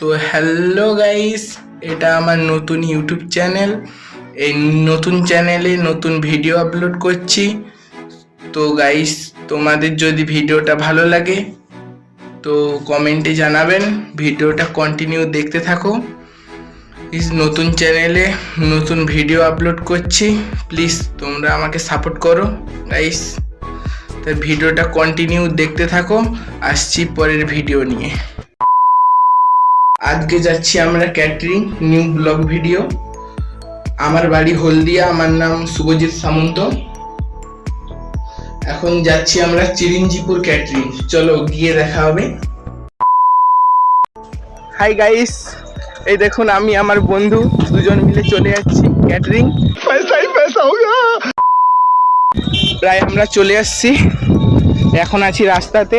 তো hello guys, এটা আমার নতুন ইউটিউব চ্যানেল। এই নতুন চ্যানেলে নতুন ভিডিও আপলোড করছি। তো গাইস, তোমাদের যদি ভিডিওটা ভালো লাগে, তো কমেন্টে জানাবেন। ভিডিওটা কন্টিনিউ দেখতে থাকো। নতুন চ্যানেলে নতুন ভিডিও আপলোড করছি। প্লিজ তোমরা আমাকে সাপোর্ট করো, গাইস। তাই ভিডিওটা কন্টিনিউ দেখতে থাকো। আসছি পরের ভিডিও নিয়ে। আজকে যাচ্ছি আমরা ক্যাটারিং নিউ ব্লগ ভিডিও। আমার বাড়ি হলদিয়া আমার নাম শুভজিৎ সামন্ত। এখন যাচ্ছি আমরা চিরিঞ্জিপুর ক্যাটারিং। চলো গিয়ে দেখা হবে। হাই গাইস এই দেখুন আমি আমার বন্ধু দুজন মিলে চলে যাচ্ছি ক্যাটারিং। পয়সাই পয়সা হোগা প্রায় আমরা চলে আসছি। এখন আছি রাস্তাতে।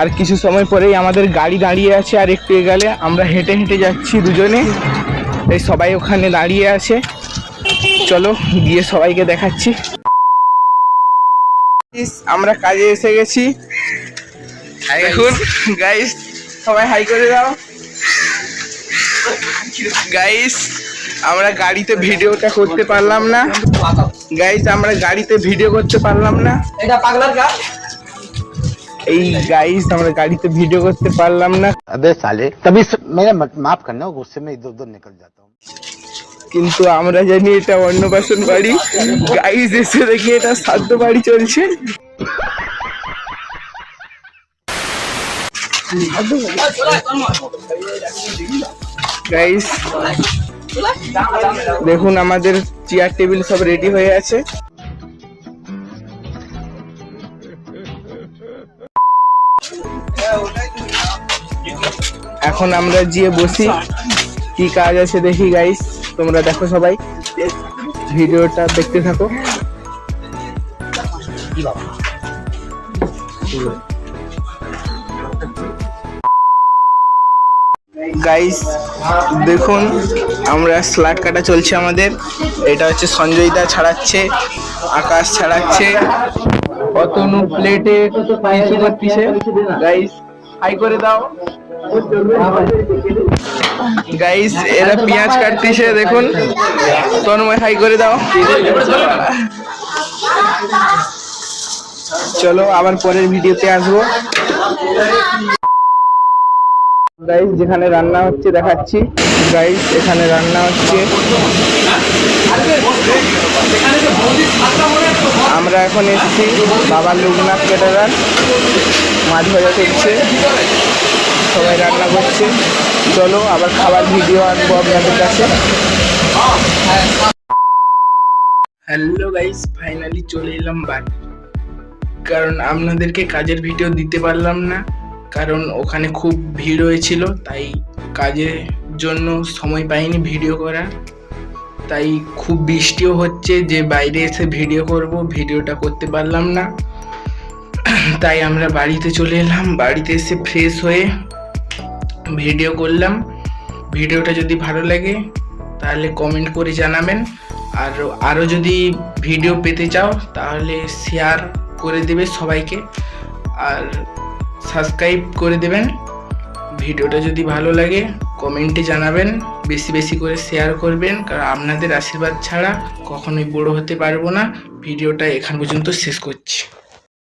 আর কিছু সময় পরেই আমাদের গাড়ি দাঁড়িয়ে আছে আর একটু গেলে আমরা হেঁটে হেঁটে যাচ্ছি দুজনে। এই সবাই ওখানে দাঁড়িয়ে আছে। চলো গিয়ে সবাইকে দেখাচ্ছি। আমরা কাজে এসে গেছি। দেখুন গাইস সবাই হাই করে দাও। গাইস আমরা গাড়িতে ভিডিওটা করতে পারলাম না। গাইস আমরা গাড়িতে ভিডিও করতে পারলাম না। এটা পাগলার গা এই গাইস আমরা গাড়িতে ভিডিও করতে পারলাম না। আবে সালে তবে মেরে মাফ করনা গুসে মে ইদর উদর নিকল যাতা হুম। কিন্তু আমরা জানি এটা অন্নপ্রাশন বাড়ি। গাইস এসে দেখি এটা শ্রাদ্ধ বাড়ি চলছে। গাইস দেখুন আমাদের চেয়ার টেবিল সব রেডি হয়ে আছে। এখন আমরা গিয়ে বসি। কি কাজ আছে দেখি গাইস তোমরা দেখো সবাই। ভিডিওটা দেখতে থাকো। গাইস দেখুন, আমরা স্লাট কাটা চলছে আমাদের। এটা হচ্ছে সঞ্জয় দা ছাড়াচ্ছে, আকাশ ছাড়াচ্ছে। অতনু প্লেটে কিছু গাইস হাই করে দাও। গাইস এরা পেঁয়াজ কাটতেছে, দেখুন। তন্ময় হাই করে দাও। চলো, আবার পরের ভিডিওতে আসব। গাইস যেখানে রান্না হচ্ছে, দেখাচ্ছি। গাইস এখানে রান্না হচ্ছে। আমরা এখন এসেছি বাবা লোকনাথ কেটারার মাছ ভাজা করছে সবাই রান্না করছে। চলো, আবার খাবার ভিডিও আনব আপনাদের কাছে। হ্যালো গাইস ফাইনালি চলে এলাম বাড়ি। কারণ আপনাদেরকে কাজের ভিডিও দিতে পারলাম না। কারণ ওখানে খুব ভিড় হয়েছিল, তাই কাজের জন্য সময় পাইনি ভিডিও করা তাই খুব বৃষ্টিও হচ্ছে যে বাইরে এসে ভিডিও করব, ভিডিওটা করতে পারলাম না। তাই আমরা বাড়িতে চলে এলাম, বাড়িতে এসে ফ্রেশ হয়ে ভিডিও করলাম। ভিডিওটা যদি ভালো লাগে, তাহলে কমেন্ট করে জানাবেন। আর আরও যদি ভিডিও পেতে চাও, তাহলে শেয়ার করে দেবে সবাইকে। আর সাবস্ক্রাইব করে দেবেন। ভিডিওটা যদি ভালো লাগে, কমেন্টে জানাবেন। বেশি বেশি করে শেয়ার করবেন, কারণ আপনাদের আশীর্বাদ ছাড়া কখনোই বড় হতে পারব না। ভিডিওটা এখান পর্যন্ত শেষ করছি।